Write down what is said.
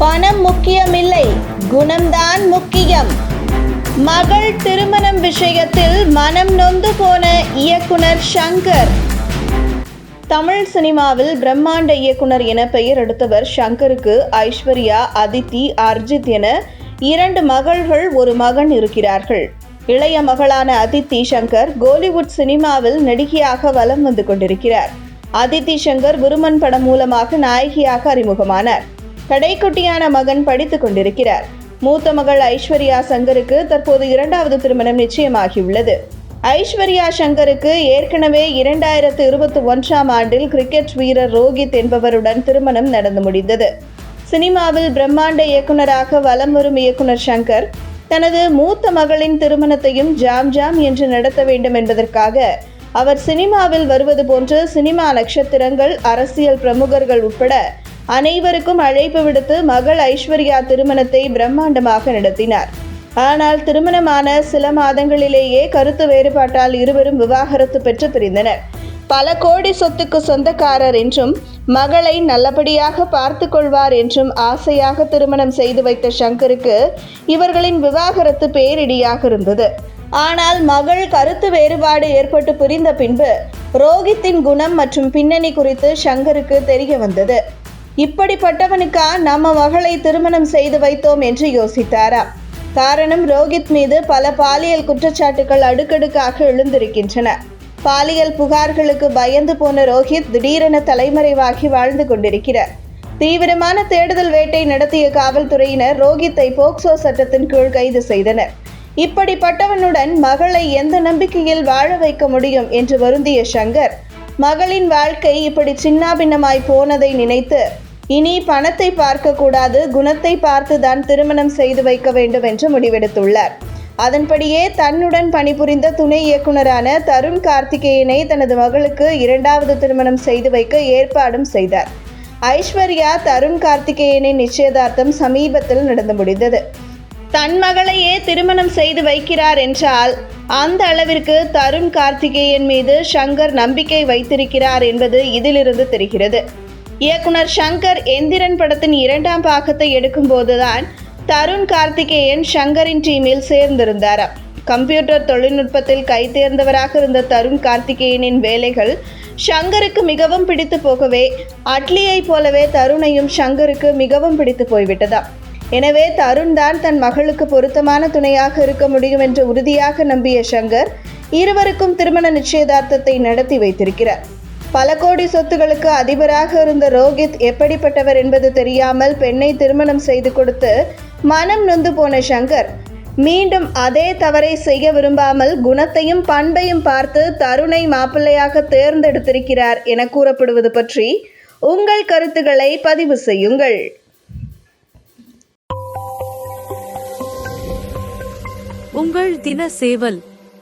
பணம் முக்கியமில்லை குணம்தான் முக்கியம். மகள் திருமணம் விஷயத்தில் மனம் நொந்து போன இயக்குனர் சங்கர் தமிழ் சினிமாவில் பிரம்மாண்ட இயக்குனர் என பெயர் எடுத்தவர் சங்கருக்கு ஐஸ்வர்யா அதித்தி அர்ஜித் என இரண்டு மகள்கள் ஒரு மகன் இருக்கிறார்கள். இளைய மகளான அதித்தி சங்கர் கோலிவுட் சினிமாவில் நடிகையாக வலம் வந்து கொண்டிருக்கிறார். அதித்தி சங்கர் குருமன் படம் மூலமாக நாயகியாக அறிமுகமானார். கடைக்குட்டியான மகன் படித்துக் கொண்டிருக்கிறார். மூத்த மகள் ஐஸ்வர்யா சங்கருக்கு தற்போது இரண்டாவது திருமணம் நிச்சயமாகியுள்ளது. ஐஸ்வர்யா சங்கருக்கு ஏற்கனவே இரண்டாயிரத்து இருபத்தி ஒன்றாம் ஆண்டில் கிரிக்கெட் வீரர் ரோஹித் என்பவருடன் திருமணம் நடந்து முடிந்தது. சினிமாவில் பிரம்மாண்ட இயக்குனராக வலம் வரும் இயக்குனர் சங்கர் தனது மூத்த மகளின் திருமணத்தையும் ஜாம் ஜாம் என்று நடத்த வேண்டும் என்பதற்காக அவர் சினிமாவில் வருவது போன்று சினிமா நட்சத்திரங்கள் அரசியல் பிரமுகர்கள் உட்பட அனைவருக்கும் அழைப்பு விடுத்து மகள் ஐஸ்வர்யா திருமணத்தை பிரம்மாண்டமாக நடத்தினார். ஆனால் திருமணமான சில மாதங்களிலேயே கருத்து வேறுபாட்டால் இருவரும் விவாகரத்து பெற்று பிரிந்தனர். பல கோடி சொத்துக்கு சொந்தக்காரர் என்றும் மகளை நல்லபடியாக பார்த்து கொள்வார் என்றும் ஆசையாக திருமணம் செய்து வைத்த சங்கருக்கு இவர்களின் விவாகரத்து பேரிடியாக இருந்தது. ஆனால் மகள் கருத்து வேறுபாடு ஏற்பட்டு பிரிந்த பின்பு ரோஹித்தின் குணம் மற்றும் பின்னணி குறித்து சங்கருக்கு தெரிய வந்தது. இப்படிப்பட்டவனுக்கா நம்ம மகளை திருமணம் செய்து வைத்தோம் என்று யோசித்தாராம் காரணம் ரோஹித் மீது பல பாலியல் குற்றச்சாட்டுகள் அடுக்கடுக்காக எழுந்திருக்கின்றன. பாலியல் புகார்களுக்கு பயந்து போன ரோஹித் திடீரென தலைமறைவாகி வாழ்ந்து கொண்டிருக்கிறார். தீவிரமான தேடுதல் வேட்டை நடத்திய காவல்துறையினர் ரோஹித்தை போக்சோ சட்டத்தின் கீழ் கைது செய்தனர். இப்படிப்பட்டவனுடன் மகளை எந்த நம்பிக்கையில் வாழ வைக்க முடியும் என்று வருந்திய சங்கர் மகளின் வாழ்க்கை இப்படி சின்னாபின்னமாய் போனதை நினைத்து இனி பணத்தை பார்க்கக்கூடாது குணத்தை பார்த்துதான் திருமணம் செய்து வைக்க வேண்டும் என்று முடிவெடுத்துள்ளார். அதன்படியே தன்னுடன் பணிபுரிந்த துணை இயக்குனரான தருண் கார்த்திகேயனை தனது மகளுக்கு இரண்டாவது திருமணம் செய்து வைக்க ஏற்பாடும் செய்தார். ஐஸ்வர்யா தருண் கார்த்திகேயனின் நிச்சயதார்த்தம் சமீபத்தில் நடந்து முடிந்தது. தன் மகளையே திருமணம் செய்து வைக்கிறார் என்றால் அந்த அளவிற்கு தருண் கார்த்திகேயன் மீது சங்கர் நம்பிக்கை வைத்திருக்கிறார் என்பது இதிலிருந்து தெரிகிறது. இயக்குனர் சங்கர் எந்திரன் படத்தின் இரண்டாம் பாகத்தை எடுக்கும்போதுதான் தருண் கார்த்திகேயன் சங்கரின் டீமில் சேர்ந்திருந்தார். கம்ப்யூட்டர் தொழில்நுட்பத்தில் கைதேர்ந்தவராக இருந்த தருண் கார்த்திகேயனின் வேலைகள் ஷங்கருக்கு மிகவும் பிடித்து போகவே அட்லியைப் போலவே தருணையும் ஷங்கருக்கு மிகவும் பிடித்து போய்விட்டதாம் எனவே தருண் தான் தன் மகளுக்கு பொருத்தமான துணையாக இருக்க முடியும் என்று உறுதியாக நம்பிய ஷங்கர் இருவருக்கும் திருமண நிச்சயதார்த்தத்தை நடத்தி வைத்திருக்கிறார். பல கோடி சொத்துகளுக்கு அதிபராக இருந்த ரோஹித் எப்படிப்பட்டவர் என்பது தெரியாமல் பெண்ணை திருமணம் செய்து கொடுத்து மனம் நொந்து போன சங்கர் மீண்டும் அதே தவறை செய்ய விரும்பாமல் குணத்தையும் பண்பையும் பார்த்து தருணை மாப்பிள்ளையாக தேர்ந்தெடுத்திருக்கிறார் என கூறப்படுவது பற்றி உங்கள் கருத்துக்களை பதிவு செய்யுங்கள். உங்கள் தின சேவல்